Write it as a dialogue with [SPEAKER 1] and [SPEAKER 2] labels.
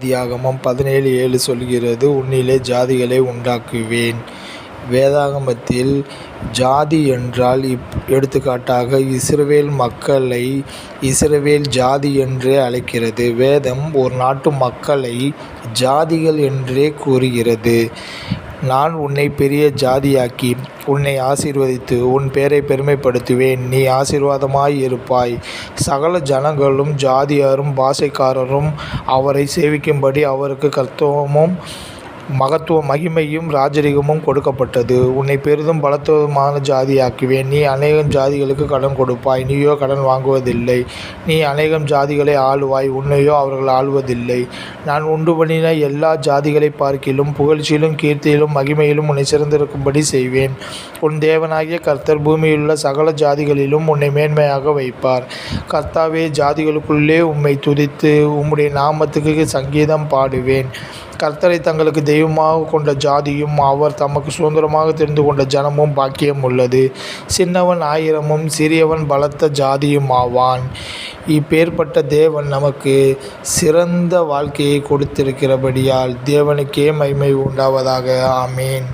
[SPEAKER 1] ஆதியாகமம் பதினேழு ஏழு சொல்கிறது உன்னிலே ஜாதிகளை உண்டாக்குவேன். வேதாகமத்தில் ஜாதி என்றால் இப் எடுத்துக்காட்டாக இஸ்ரவேல் மக்களை இஸ்ரவேல் ஜாதி என்றே அழைக்கிறது. வேதம் ஒரு நாட்டு மக்களை ஜாதிகள் என்றே கூறுகிறது. நான் உன்னை பெரிய ஜாதியாக்கி உன்னை ஆசீர்வதித்து உன் பேரை பெருமைப்படுத்துவேன். நீ ஆசீர்வாதமாய் இருப்பாய். சகல ஜனங்களும் ஜாதியாரும் பாஷைக்காரரும் அவரை சேவிக்கும்படி அவருக்கு கர்த்தவமும் மகத்துவ மகிமையும் ராஜரிகமும் கொடுக்கப்பட்டது. உன்னை பெரிதும் பலத்துவமான ஜாதியாக்குவேன். நீ அநேகம் ஜாதிகளுக்கு கடன் கொடுப்பாய். நீயோ கடன் வாங்குவதில்லை. நீ அநேகம் ஜாதிகளை ஆளுவாய். உன்னையோ அவர்கள் ஆளுவதில்லை. நான் உண்டு பண்ணின எல்லா ஜாதிகளை பார்க்கிலும் புகழ்ச்சியிலும் கீர்த்தியிலும் மகிமையிலும் உன்னை சிறந்திருக்கும்படி செய்வேன். உன் தேவனாகிய கர்த்தர் பூமியிலுள்ள சகல ஜாதிகளிலும் உன்னை மேன்மையாக வைப்பார். கர்த்தாவே ஜாதிகளுக்குள்ளே உம்மை துதித்து உம்முடைய நாமத்துக்கு சங்கீதம் பாடுவேன். கர்த்தரை தங்களுக்கு தெய்வமாக கொண்ட ஜாதியும் அவர் தமக்கு சுதந்திரமாக தெரிந்து கொண்ட ஜனமும் பாக்கியம் உள்ளது. சின்னவன் ஆயிரமும் சிறியவன் பலத்த ஜாதியும் ஆவான். இப்பேற்பட்ட தேவன் நமக்கு சிறந்த வாழ்க்கையை கொடுத்திருக்கிறபடியால் தேவனுக்கே மகிமை உண்டாவதாக. ஆமேன்.